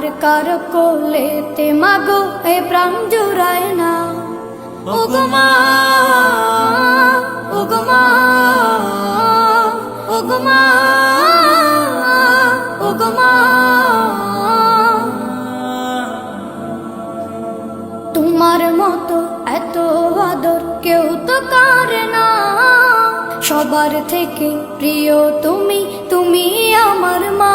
আর কার কোলেতে মাগো, এ প্রাণ জুড়ায় না। ওগমা ওগমা ওগমা ওগমা তোমার মতো এত আদর কেউ তো করে না। সবার থেকে প্রিয় তুমি তুমি আমার মা।